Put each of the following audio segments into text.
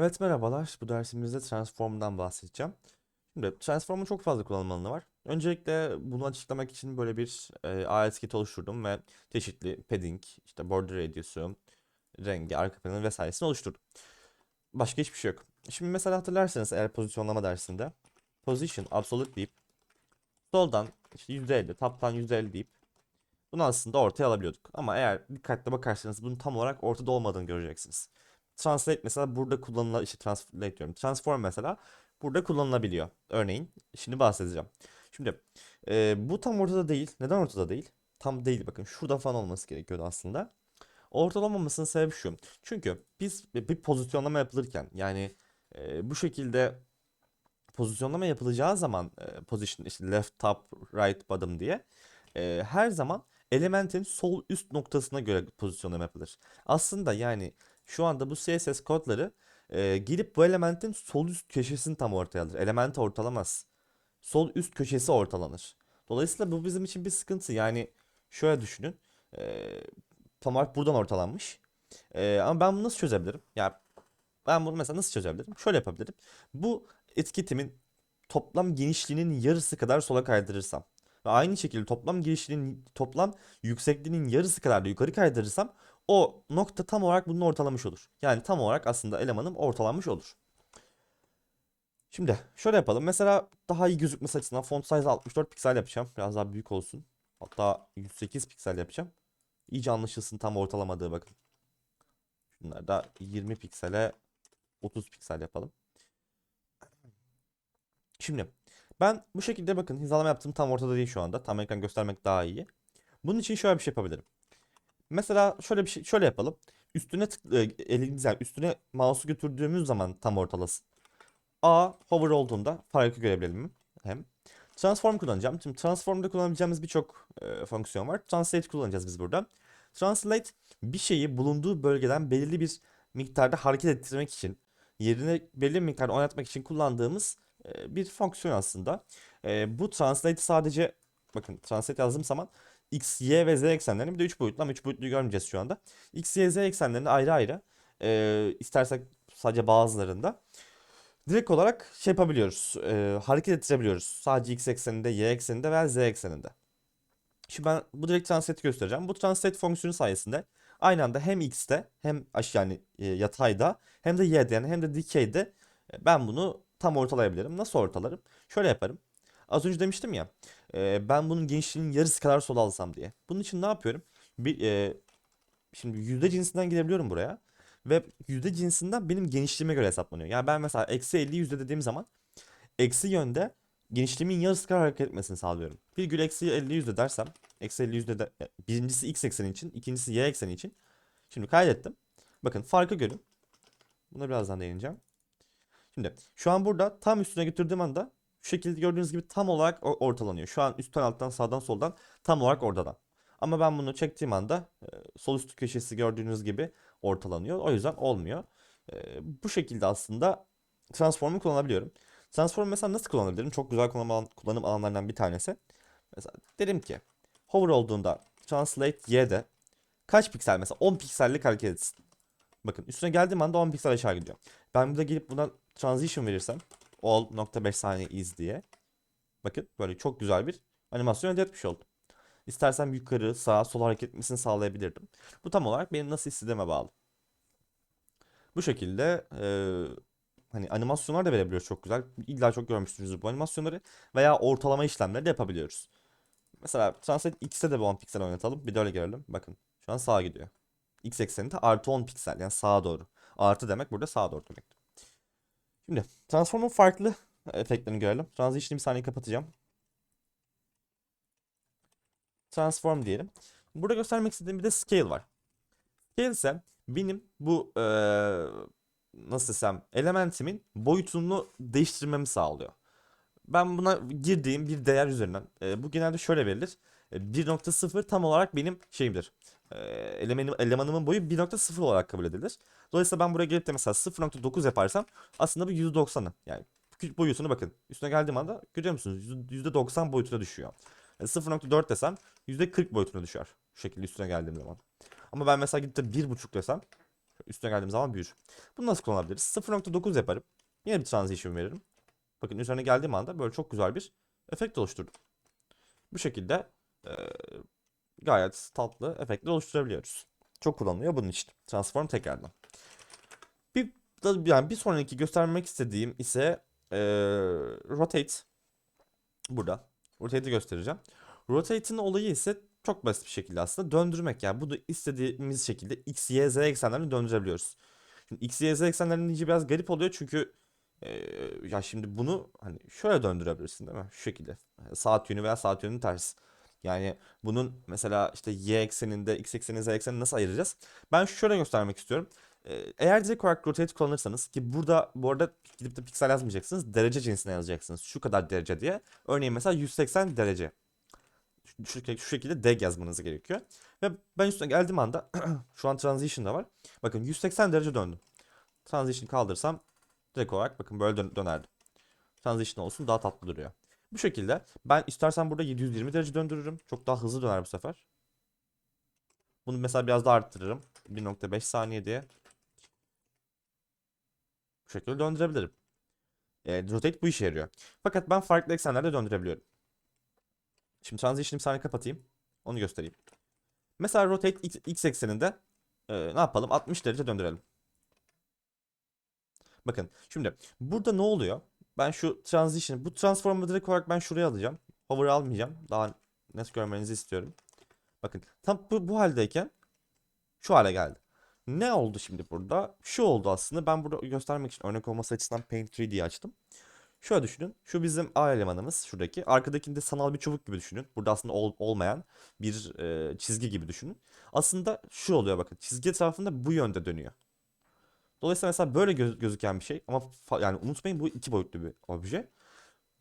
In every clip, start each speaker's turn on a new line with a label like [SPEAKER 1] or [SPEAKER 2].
[SPEAKER 1] Evet merhabalar. Bu dersimizde Transform'dan bahsedeceğim. Şimdi Transform'un çok fazla kullanım alanı var. Öncelikle bunu açıklamak için böyle bir e, AS kit oluşturdum ve çeşitli padding, işte border radius'u, rengi, arka planı vesairesini oluşturdum. Başka hiçbir şey yok. Şimdi mesela hatırlarsanız eğer pozisyonlama dersinde position absolute deyip soldan işte %50, top'tan %50 deyip bunu aslında ortaya alabiliyorduk. Ama eğer dikkatli bakarsanız bunun tam olarak ortada olmadığını göreceksiniz. Translate mesela burada kullanılan işte translate diyorum. Transform mesela burada kullanılabiliyor. Örneğin şimdi bahsedeceğim. Şimdi e, bu tam ortada değil. Neden ortada değil? Tam değil bakın şurada falan olması gerekiyordu aslında. Ortada olmamasının sebebi şu. Çünkü biz bir pozisyonlama yapılırken yani e, bu şekilde pozisyonlama yapılacağı zaman e, position işte left top right bottom diye e, her zaman elementin sol üst noktasına göre pozisyonlama yapılır. Aslında yani şu anda bu CSS kodları e, gelip bu elementin sol üst köşesini tam ortaya alır. Elementi ortalamaz. Sol üst köşesi ortalanır. Dolayısıyla bu bizim için bir sıkıntı. Yani şöyle düşünün. E, tam olarak buradan ortalanmış. E, ama ben bunu nasıl çözebilirim? Ya ben bunu mesela nasıl çözebilirim? Şöyle yapabilirim. Bu etiketimin toplam genişliğinin yarısı kadar sola kaydırırsam ve aynı şekilde toplam genişliğinin toplam yüksekliğinin yarısı kadar da yukarı kaydırırsam o nokta tam olarak bunu ortalamış olur. Yani tam olarak aslında elemanım ortalanmış olur. Şimdi şöyle yapalım. Mesela daha iyi gözükmesi açısından font size 64 piksel yapacağım. Biraz daha büyük olsun. Hatta 108 piksel yapacağım. İyice anlaşılsın tam ortalamadığı bakın. Şunları da 20 piksele 30 piksel yapalım. Şimdi ben bu şekilde bakın hizalama yaptığım tam ortada değil şu anda. Tam ekran göstermek daha iyi. Bunun için şöyle bir şey yapabilirim. Mesela şöyle bir şey şöyle yapalım. Üstüne tık, e, elimiz yani üstüne mouse'u götürdüğümüz zaman tam ortalasın. A hover olduğunda farkı görebilelim hem. Transform kullanacağım. Şimdi transformda kullanabileceğimiz birçok e, fonksiyon var. Translate kullanacağız biz burada. Translate bir şeyi bulunduğu bölgeden belirli bir miktarda hareket ettirmek için, yerine belirli bir miktarda oynatmak için kullandığımız e, bir fonksiyon aslında. E, bu translate sadece bakın translate yazdığım zaman x, y ve z eksenlerini bir de 3 boyutlu ama 3 boyutlu görmeyeceğiz şu anda. x, y, z eksenlerini ayrı ayrı e, istersek sadece bazılarında direkt olarak şey yapabiliyoruz. E, hareket ettirebiliyoruz. Sadece x ekseninde, y ekseninde veya z ekseninde. Şimdi ben bu direkt translate göstereceğim. Bu translate fonksiyonu sayesinde aynı anda hem x'te hem aşağı yani e, yatayda hem de y'de yani hem de dikeyde ben bunu tam ortalayabilirim. Nasıl ortalarım? Şöyle yaparım. Az önce demiştim ya e, ben bunun genişliğinin yarısı kadar sola alsam diye. Bunun için ne yapıyorum? Bir, e, şimdi yüzde cinsinden gidebiliyorum buraya. Ve yüzde cinsinden benim genişliğime göre hesaplanıyor. Yani ben mesela eksi 50 yüzde dediğim zaman eksi yönde genişliğimin yarısı kadar hareket etmesini sağlıyorum. Virgül eksi 50 yüzde dersem eksi 50 yüzde de, birincisi x ekseni için ikincisi y ekseni için. Şimdi kaydettim. Bakın farkı görün. Buna birazdan değineceğim. Şimdi şu an burada tam üstüne götürdüğüm anda şu şekilde gördüğünüz gibi tam olarak ortalanıyor. Şu an üstten alttan sağdan soldan tam olarak ortadan. Ama ben bunu çektiğim anda e, sol üst köşesi gördüğünüz gibi ortalanıyor. O yüzden olmuyor. E, bu şekilde aslında transformu kullanabiliyorum. Transform mesela nasıl kullanabilirim? Çok güzel kullanım, kullanım alanlarından bir tanesi. Mesela derim ki hover olduğunda translate y'de kaç piksel mesela 10 piksellik hareket etsin. Bakın üstüne geldiğim anda 10 piksel aşağı gidiyor. Ben burada gelip buna transition verirsem all.5 saniye is diye. Bakın böyle çok güzel bir animasyon elde etmiş oldum. İstersem yukarı, sağa, sola hareket etmesini sağlayabilirdim. Bu tam olarak benim nasıl istediğime bağlı. Bu şekilde eee, hani animasyonlar da verebiliyoruz çok güzel. İlla çok görmüşsünüzdür bu animasyonları. Veya ortalama işlemleri de yapabiliyoruz. Mesela Translate X'te de bir 10 piksel oynatalım. Bir de öyle görelim. Bakın şu an sağa gidiyor. X ekseninde artı 10 piksel yani sağa doğru. Artı demek burada sağa doğru demek. Şimdi Transform'un farklı efektlerini görelim. Transition'ı bir saniye kapatacağım. Transform diyelim. Burada göstermek istediğim bir de Scale var. Scale ise benim bu eee, nasıl desem elementimin boyutunu değiştirmemi sağlıyor. Ben buna girdiğim bir değer üzerinden e, bu genelde şöyle verilir. E, 1.0 tam olarak benim şeyimdir. E, elemanım, elemanımın boyu 1.0 olarak kabul edilir. Dolayısıyla ben buraya gelip de mesela 0.9 yaparsam aslında bu %90'ı. Yani küçük boyutunu bakın. Üstüne geldiğim anda görüyor musunuz? %90 boyutuna düşüyor. Yani 0.4 desem %40 boyutuna düşer. Şu şekilde üstüne geldiğim zaman. Ama ben mesela gidip de 1.5 desem üstüne geldiğim zaman büyür. Bunu nasıl kullanabiliriz? 0.9 yaparım. Yine bir transition veririm. Bakın üzerine geldiğim anda böyle çok güzel bir efekt oluşturdum. Bu şekilde e, gayet tatlı efektler oluşturabiliyoruz. Çok kullanılıyor bunun için. Transform tekrardan. Bir yani bir sonraki göstermek istediğim ise e, rotate. Burada. Rotate'i göstereceğim. Rotate'in olayı ise çok basit bir şekilde aslında döndürmek. Yani bunu istediğimiz şekilde x, y, z eksenlerini döndürebiliyoruz. Şimdi x, y, z eksenlerinin iyice biraz garip oluyor çünkü e, ya şimdi bunu hani şöyle döndürebilirsin değil mi? Şu şekilde. Saat yönü veya saat yönünün tersi. Yani bunun mesela işte y ekseninde, x ekseninde, z eksenini nasıl ayıracağız? Ben şöyle göstermek istiyorum. Ee, Eğer direkt olarak rotate kullanırsanız ki burada bu arada gidip de piksel yazmayacaksınız. Derece cinsine yazacaksınız. Şu kadar derece diye. Örneğin mesela 180 derece. Şu, şu, şekilde deg yazmanız gerekiyor. Ve ben üstüne geldiğim anda şu an transition da var. Bakın 180 derece döndüm. Transition kaldırsam direkt olarak bakın böyle dön dönerdi. Transition olsun daha tatlı duruyor. Bu şekilde ben istersen burada 720 derece döndürürüm. Çok daha hızlı döner bu sefer. Bunu mesela biraz daha arttırırım. 1.5 saniye diye. Bu şekilde döndürebilirim. E, rotate bu işe yarıyor. Fakat ben farklı eksenlerde döndürebiliyorum. Şimdi transition'ı bir saniye kapatayım. Onu göstereyim. Mesela rotate x, x ekseninde e, ne yapalım? 60 derece döndürelim. Bakın şimdi burada ne oluyor? Ben şu transition, bu transform'u direkt olarak ben şuraya alacağım. Hover almayacağım. Daha net görmenizi istiyorum. Bakın tam bu, bu haldeyken şu hale geldi. Ne oldu şimdi burada? Şu oldu aslında. Ben burada göstermek için örnek olması açısından Paint 3D'yi açtım. Şöyle düşünün. Şu bizim A elemanımız şuradaki. Arkadakini de sanal bir çubuk gibi düşünün. Burada aslında ol- olmayan bir e, çizgi gibi düşünün. Aslında şu oluyor bakın. Çizgi etrafında bu yönde dönüyor. Dolayısıyla mesela böyle göz- gözüken bir şey ama yani unutmayın bu iki boyutlu bir obje.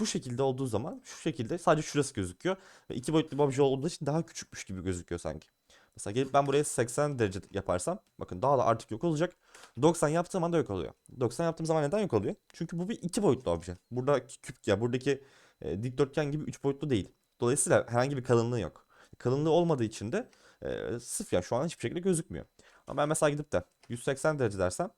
[SPEAKER 1] Bu şekilde olduğu zaman şu şekilde sadece şurası gözüküyor ve iki boyutlu bir obje olduğu için daha küçükmüş gibi gözüküyor sanki. Mesela gelip ben buraya 80 derece yaparsam bakın daha da artık yok olacak. 90 yaptığım anda yok oluyor. 90 yaptığım zaman neden yok oluyor? Çünkü bu bir iki boyutlu obje. Burada küp ya buradaki e, dikdörtgen gibi üç boyutlu değil. Dolayısıyla herhangi bir kalınlığı yok. Kalınlığı olmadığı için de e, sıfır ya şu an hiçbir şekilde gözükmüyor. Ama ben mesela gidip de 180 derece dersem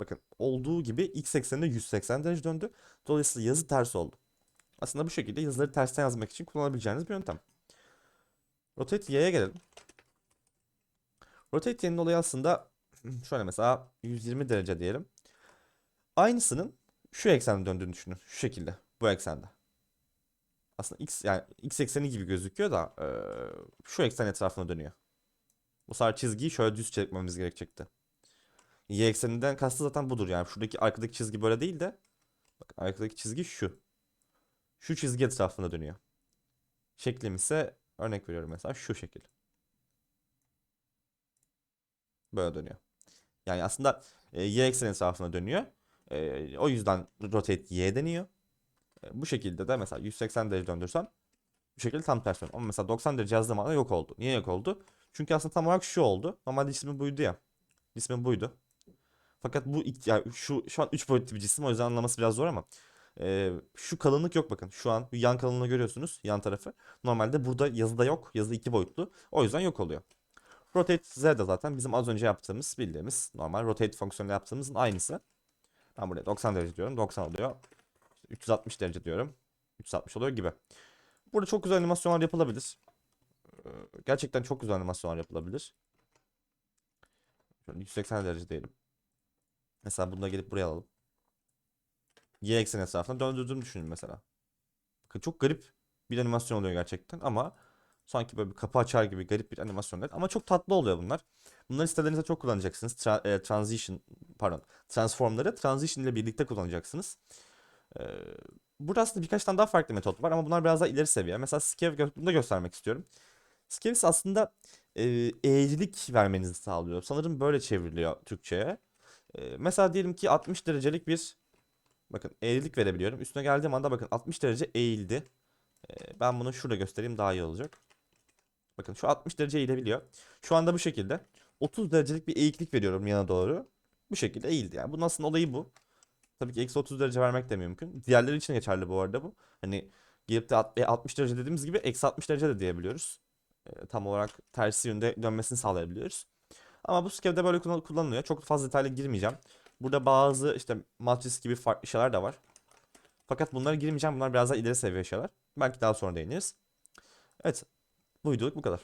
[SPEAKER 1] bakın olduğu gibi x ekseninde 180 derece döndü. Dolayısıyla yazı ters oldu. Aslında bu şekilde yazıları tersten yazmak için kullanabileceğiniz bir yöntem. Rotate y'ye gelelim. Rotate y'nin olayı aslında şöyle mesela 120 derece diyelim. Aynısının şu eksende döndüğünü düşünün. Şu şekilde. Bu eksende. Aslında x yani x ekseni gibi gözüküyor da şu eksen etrafına dönüyor. Bu sefer çizgiyi şöyle düz çekmemiz gerekecekti. Y ekseninden kastı zaten budur yani. Şuradaki arkadaki çizgi böyle değil de bak arkadaki çizgi şu. Şu çizgi etrafında dönüyor. Şeklim ise örnek veriyorum mesela şu şekil. Böyle dönüyor. Yani aslında e, y ekseni etrafına dönüyor. E, o yüzden rotate y deniyor. E, bu şekilde de mesela 180 derece döndürsem bu şekilde tam ters dönüyor. Ama mesela 90 derece yazdığım anda yok oldu. Niye yok oldu? Çünkü aslında tam olarak şu oldu. Normalde cismi buydu ya. Cismi buydu. Fakat bu yani şu şu an 3 boyutlu bir cisim o yüzden anlaması biraz zor ama e, şu kalınlık yok bakın. Şu an yan kalınlığı görüyorsunuz yan tarafı. Normalde burada yazıda yok. Yazı 2 boyutlu. O yüzden yok oluyor. Rotate Z de zaten bizim az önce yaptığımız bildiğimiz normal rotate fonksiyonuyla yaptığımızın aynısı. Ben buraya 90 derece diyorum. 90 oluyor. 360 derece diyorum. 360 oluyor gibi. Burada çok güzel animasyonlar yapılabilir. Gerçekten çok güzel animasyonlar yapılabilir. Şöyle 180 derece diyelim. Mesela bunu da gelip buraya alalım. Y ekseni etrafına döndürdüğümü düşünün mesela. Bakın çok garip bir animasyon oluyor gerçekten ama sanki böyle bir kapı açar gibi garip bir animasyonlar. Ama çok tatlı oluyor bunlar. Bunları sitelerinizde çok kullanacaksınız. Tra- e, transition, pardon, transformları transition ile birlikte kullanacaksınız. Ee, burada aslında birkaç tane daha farklı metot var ama bunlar biraz daha ileri seviye. Mesela Skev bunu da göstermek istiyorum. Skevis aslında e, eğrilik vermenizi sağlıyor. Sanırım böyle çevriliyor Türkçe'ye. E, mesela diyelim ki 60 derecelik bir bakın eğrilik verebiliyorum. Üstüne geldiğim anda bakın 60 derece eğildi. E, ben bunu şurada göstereyim daha iyi olacak. Bakın şu 60 derece eğilebiliyor. Şu anda bu şekilde. 30 derecelik bir eğiklik veriyorum yana doğru. Bu şekilde eğildi. Yani bunun aslında olayı bu. Tabii ki eksi 30 derece vermek de mümkün. Diğerleri için geçerli bu arada bu. Hani gelip de alt- e, 60 derece dediğimiz gibi eksi 60 derece de diyebiliyoruz. E, tam olarak tersi yönde dönmesini sağlayabiliyoruz. Ama bu skevde böyle kullan- kullanılıyor. Çok fazla detaylı girmeyeceğim. Burada bazı işte matris gibi farklı şeyler de var. Fakat bunlara girmeyeceğim. Bunlar biraz daha ileri seviye şeyler. Belki daha sonra değiniriz. Evet. Bu videoluk bu kadar.